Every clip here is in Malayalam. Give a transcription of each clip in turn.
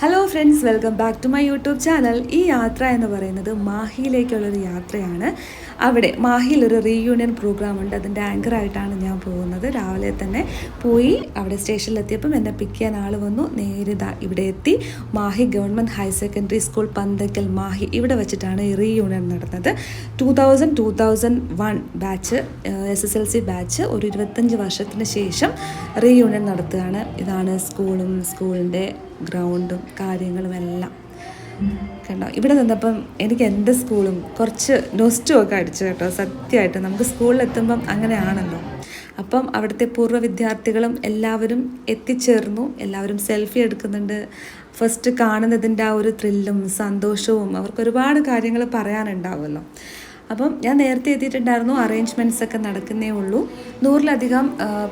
Hello friends welcome back to my YouTube channel ഈ യാത്ര എന്ന് പറയുന്നത് മാഹിയിലേക്കുള്ളൊരു യാത്രയാണ്. അവിടെ മാഹിയിൽ ഒരു റീയൂണിയൻ പ്രോഗ്രാം ഉണ്ട് അതിന്റെ ആങ്കറായിട്ടാണ് ഞാൻ പോകുന്നത്. രാവിലെ തന്നെ പോയി അവിടെ സ്റ്റേഷനിലെത്തിയപ്പം എന്നെ പിക്ക് ചെയ്യാൻ ആൾ വന്നു. നേരിതാ ഇവിടെ എത്തി. Mahe government higher secondary school Pandakkal Mahe ഇവിടെ വെച്ചിട്ടാണ് ഈ റീയൂണിയൻ നടന്നത്. Two thousand two thousand one batch S S L C batch ഒരു ഇരുപത്തഞ്ച് വർഷത്തിന് ശേഷം റീയൂണിയൻ നടത്തുകയാണ്. ഇതാണ് സ്കൂളും സ്കൂളിന്റെ ഗ്രൗണ്ടും കാര്യങ്ങളും എല്ലാം. കണ്ടോ? ഇവിടെ നിന്നപ്പം എനിക്ക് എന്റെ സ്കൂളും കുറച്ച് നൊസ്റ്റും ഒക്കെ അടിച്ചു കേട്ടോ സത്യമായിട്ട്. നമുക്ക് സ്കൂളിലെത്തുമ്പം അങ്ങനെയാണല്ലോ. അപ്പം അവിടുത്തെ പൂർവ വിദ്യാർത്ഥികളും എല്ലാവരും എത്തിച്ചേർന്നു. എല്ലാവരും സെൽഫി എടുക്കുന്നുണ്ട്. ഫസ്റ്റ് കാണുന്നതിന്റെ ആ ഒരു ത്രില്ലും സന്തോഷവും അവർക്ക് ഒരുപാട് കാര്യങ്ങൾ പറയാനുണ്ടാവുമല്ലോ. അപ്പം ഞാൻ നേരത്തെ എത്തിയിട്ടുണ്ടായിരുന്നു. അറേഞ്ച്മെന്റ്സ് ഒക്കെ നടക്കുന്നേ ഉള്ളൂ. നൂറിലധികം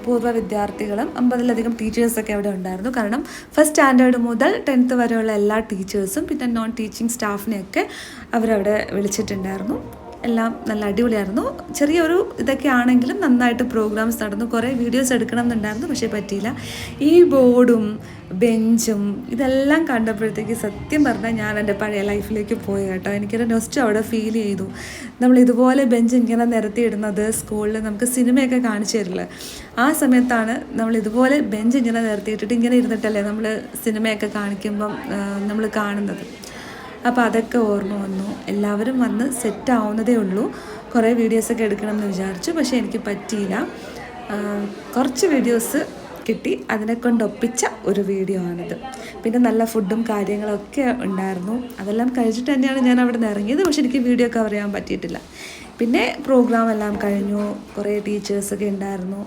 പൂർവ വിദ്യാർത്ഥികളും അമ്പതിലധികം ടീച്ചേഴ്സൊക്കെ അവിടെ ഉണ്ടായിരുന്നു. കാരണം ഫസ്റ്റ് സ്റ്റാൻഡേർഡ് മുതൽ ടെൻത്ത് വരെയുള്ള എല്ലാ ടീച്ചേഴ്സും പിന്നെ നോൺ ടീച്ചിങ് സ്റ്റാഫിനെയൊക്കെ അവരവിടെ വിളിച്ചിട്ടുണ്ടായിരുന്നു. എല്ലാം നല്ല അടിപൊളിയായിരുന്നു. ചെറിയൊരു ഇതൊക്കെ ആണെങ്കിലും നന്നായിട്ട് പ്രോഗ്രാംസ് നടന്നു. കുറേ വീഡിയോസ് എടുക്കണം എന്നുണ്ടായിരുന്നു പക്ഷേ പറ്റിയില്ല. ഈ ബോർഡും ബെഞ്ചും ഇതെല്ലാം കണ്ടപ്പോഴത്തേക്ക് സത്യം പറഞ്ഞാൽ ഞാൻ എന്റെ പഴയ ലൈഫിലേക്ക് പോയി കേട്ടോ. എനിക്കൊരു നൊസ്റ്റ് അവിടെ ഫീൽ ചെയ്തു. നമ്മൾ ഇതുപോലെ ബെഞ്ച് ഇങ്ങനെ നിരത്തിയിടുന്നത് സ്കൂളിൽ നമുക്ക് സിനിമയൊക്കെ കാണിച്ചു തരുള്ളത് ആ സമയത്താണ് നമ്മൾ ഇതുപോലെ ബെഞ്ച് ഇങ്ങനെ നിരത്തിയിട്ടിട്ട് ഇങ്ങനെ ഇരുന്നിട്ടല്ലേ നമ്മൾ സിനിമയൊക്കെ കാണിക്കുമ്പം നമ്മൾ കാണുന്നത്. അപ്പോൾ അതൊക്കെ ഓർമ്മ വന്നു. എല്ലാവരും വന്ന് സെറ്റ് ആവുന്നതേ ഉള്ളൂ. കുറേ വീഡിയോസൊക്കെ എടുക്കണം എന്ന് വിചാരിച്ചു. പക്ഷേ എനിക്ക് പറ്റിയില്ല. കുറച്ച് വീഡിയോസ് കിട്ടി. അതിനെ കൊണ്ടൊപ്പിച്ച ഒരു വീഡിയോ ആണിത്. പിന്നെ നല്ല ഫുഡും കാര്യങ്ങളൊക്കെ ഉണ്ടായിരുന്നു. അതെല്ലാം കഴിച്ചിട്ട് തന്നെയാണ് ഞാൻ അവിടെ നിന്ന് ഇറങ്ങിയത്. പക്ഷെ എനിക്ക് വീഡിയോ കവർ ചെയ്യാൻ പറ്റിയിട്ടില്ല. പിന്നെ പ്രോഗ്രാം എല്ലാം കഴിഞ്ഞു. കുറേ ടീച്ചേഴ്സൊക്കെ ഉണ്ടായിരുന്നു.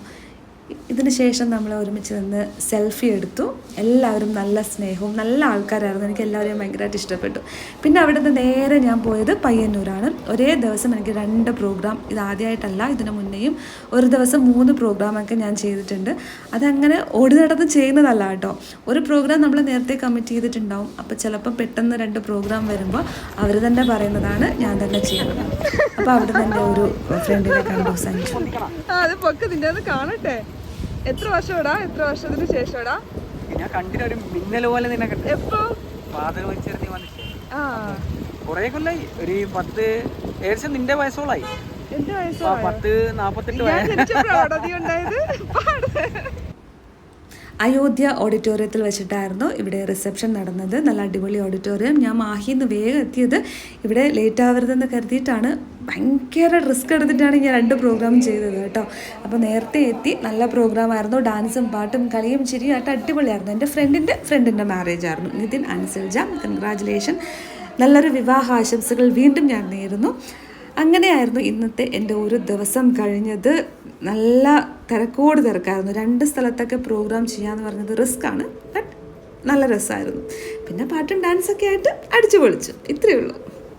ഇതിന് ശേഷം നമ്മൾ ഒരുമിച്ച് നിന്ന് സെൽഫി എടുത്തു. എല്ലാവരും നല്ല സ്നേഹവും നല്ല ആൾക്കാരായിരുന്നു. എനിക്ക് എല്ലാവരെയും ഭയങ്കരമായിട്ട് ഇഷ്ടപ്പെട്ടു. പിന്നെ അവിടെ നിന്ന് നേരെ ഞാൻ പോയത് പയ്യന്നൂരാണ്. ഒരേ ദിവസം എനിക്ക് രണ്ട് പ്രോഗ്രാം ഇത് ആദ്യമായിട്ടല്ല ഇതിനു മുന്നേയും ഒരു ദിവസം മൂന്ന് പ്രോഗ്രാമൊക്കെ ഞാൻ ചെയ്തിട്ടുണ്ട്. അതങ്ങനെ ഓടി നടന്ന് ചെയ്യുന്നതല്ല കേട്ടോ. ഒരു പ്രോഗ്രാം നമ്മൾ നേരത്തെ കമ്മിറ്റ് ചെയ്തിട്ടുണ്ടാവും. അപ്പോൾ ചിലപ്പോൾ പെട്ടെന്ന് രണ്ട് പ്രോഗ്രാം വരുമ്പോൾ അവർ തന്നെ പറയുന്നതാണ് ഞാൻ തന്നെ ചെയ്യുന്നത്. അപ്പോൾ അവിടെ തന്നെ ഒരു ഫ്രണ്ടിനെ കണ്ടു സഞ്ചു അത് പൊക്ക് നിന്റെ അത് കാണട്ടെ. എത്ര വർഷമാടാ എത്ര വർഷത്തിന് ശേഷമാടാ ഞാൻ കണ്ടിട്ട് ഒരു മിന്നൽ പോലെ നിന്നെ കണ്ടു. എപ്പോ? ഫാദർ വന്നിട്ട്. ആ. കൊറേ കൊല്ലായി. ഒരു പത്ത് ഏകദേശം നിന്റെ വയസ്സോളായി. എന്റെ വയസ്സോ പത്ത് നാപ്പത്തെട്ട് വയസ്സ്. അയോധ്യ ഓഡിറ്റോറിയത്തിൽ വെച്ചിട്ടായിരുന്നു ഇവിടെ റിസപ്ഷൻ നടന്നത്. നല്ല അടിപൊളി ഓഡിറ്റോറിയം ഞാൻ മാഹിന്ന് വേഗം എത്തിയത് ഇവിടെ ലേറ്റ് ആവരുതെന്ന് കരുതിയിട്ടാണ്. ഭയങ്കര റിസ്ക് എടുത്തിട്ടാണ് ഞാൻ രണ്ട് പ്രോഗ്രാം ചെയ്തത് കേട്ടോ. അപ്പോൾ നേരത്തെ എത്തി. നല്ല പ്രോഗ്രാം ആയിരുന്നു. ഡാൻസും പാട്ടും കളിയും ചിരിയും ആയിട്ട് അടിപൊളിയായിരുന്നു. എന്റെ ഫ്രണ്ടിന്റെ ഫ്രണ്ടിന്റെ മാരേജ് ആയിരുന്നു. നിതിൻ അൻസൽജ കൺഗ്രാജുലേഷൻ നല്ലൊരു വിവാഹ ആശംസകൾ വീണ്ടും ഞാൻ നേരുന്നു. അങ്ങനെയായിരുന്നു ഇന്നത്തെ എന്റെ ഒരു ദിവസം കഴിഞ്ഞത്. നല്ല തിരക്കോട് തിരക്കായിരുന്നു. രണ്ട് സ്ഥലത്തൊക്കെ പ്രോഗ്രാം ചെയ്യാന്ന് പറഞ്ഞത് റിസ്ക് ആണ് ബട്ട് നല്ല രസമായിരുന്നു പിന്നെ പാട്ടും ഡാൻസൊക്കെ ആയിട്ട് അടിച്ചു പൊളിച്ചു ഇത്രയേ ഉള്ളൂ.